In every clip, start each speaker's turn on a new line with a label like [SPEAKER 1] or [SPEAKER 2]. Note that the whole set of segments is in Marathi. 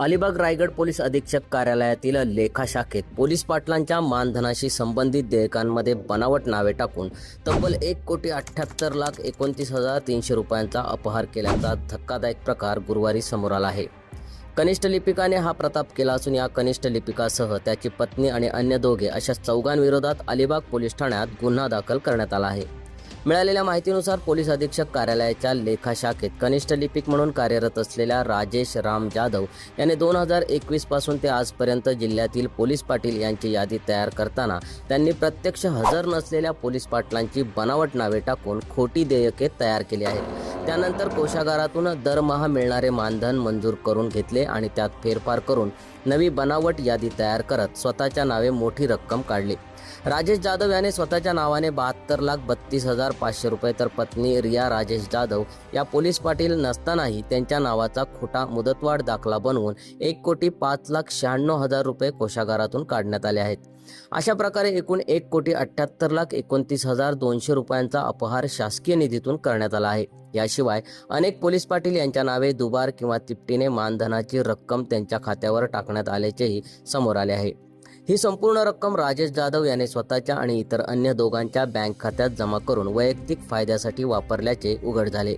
[SPEAKER 1] अलिबाग रायगड पोलीस अधीक्षक कार्यालयातील लेखा शाखेत पोलीस पाटलांच्या मानधनाशी संबंधित देयकांमध्ये बनावट नावे टाकून तब्बल एक कोटी अठ्ठ्याहत्तर लाख एकोणतीस हजार तीनशे रुपयांचा अपहार केल्याचा धक्कादायक प्रकार गुरुवारी समोर आला आहे. कनिष्ठ लिपिकाने हा प्रताप केला असून या कनिष्ठ लिपिकासह त्याची पत्नी आणि अन्य दोघे अशा चौघांविरोधात अलिबाग पोलीस ठाण्यात गुन्हा दाखल करण्यात आला आहे. मिळालेल्या माहितीनुसार पोलीस अधीक्षक कार्यालयाच्या लेखा शाखेत कनिष्ठ लिपिक म्हणून कार्यरत असलेल्या राजेश राम जाधव याने दोन हजार एकवीसपासून ते आजपर्यंत जिल्ह्यातील पोलीस पाटील यांची यादी तयार करताना त्यांनी प्रत्यक्ष हजर नसलेल्या पोलीस पाटलांची बनावट नावे टाकून खोटी देयके तयार केली आहेत. त्यानंतर कोशागारातून दरमहा मिळणारे मानधन मंजूर करून घेतले आणि त्यात फेरफार करून नवी बनावट यादी तयार करत स्वतःच्या नावे मोठी रक्कम काढली. राजेश जाधव याने स्वतःच्या नावाने बहात्तर लाख बत्तीस हजार पाचशे रुपये तर पत्नी रिया राजेश जाधव या पोलीस पाटील नसतानाही त्यांच्या नावाचा खोटा मुदतवाढ दाखला बनवून एक कोटी पाच लाख शहाण्णव हजार रुपये कोशागारातून काढण्यात आले आहेत. अशा प्रकारे एकूण एक कोटी अठ्ठ्याहत्तर लाख एकोणतीस हजार दोनशे रुपयांचा अपहार शासकीय निधीतून करण्यात आला आहे. याशिवाय अनेक पोलीस पाटील यांच्या नावे दुबार किंवा तिपटीने मानधनाची रक्कम त्यांच्या खात्यावर टाकण्यात आल्याचेही समोर आले आहे. ही संपूर्ण रक्कम राजेश जाधव याने स्वतःच्या आणि इतर अन्य दोघांच्या बँक खात्यात जमा करून वैयक्तिक फायद्यासाठी वापरल्याचे उघड झाले.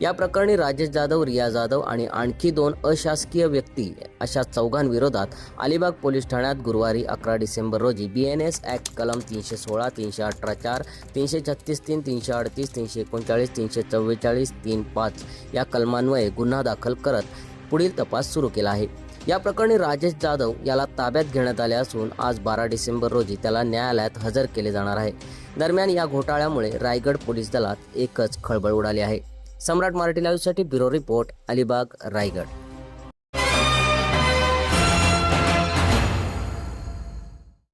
[SPEAKER 1] या प्रकरणी राजेश जाधव रिया जाधव आणि आणखी दोन अशासकीय व्यक्ती अशा चौघांविरोधात अलिबाग पोलीस ठाण्यात गुरुवारी अकरा डिसेंबर रोजी बी एन एस ॲक्ट कलम तीनशे सोळा तीनशे अठरा चार तीनशे छत्तीस तीन तीनशे अडतीस तीनशे एकोणचाळीस तीनशे चव्वेचाळीस तीन पाच या कलमान्वये गुन्हा दाखल करत पुढील तपास सुरू केला आहे. या प्रकरणी राजेश जाधव याला ताब्यात घेण्यात आले असून आज बारा डिसेंबर रोजी त्याला न्यायालयात हजर केले जाणार आहे. दरम्यान या घोटाळ्यामुळे रायगड पोलीस दलात एकच खळबळ उडाली आहे. सम्राट मराठी लाईव्हसाठी ब्युरो रिपोर्ट अलिबाग रायगड.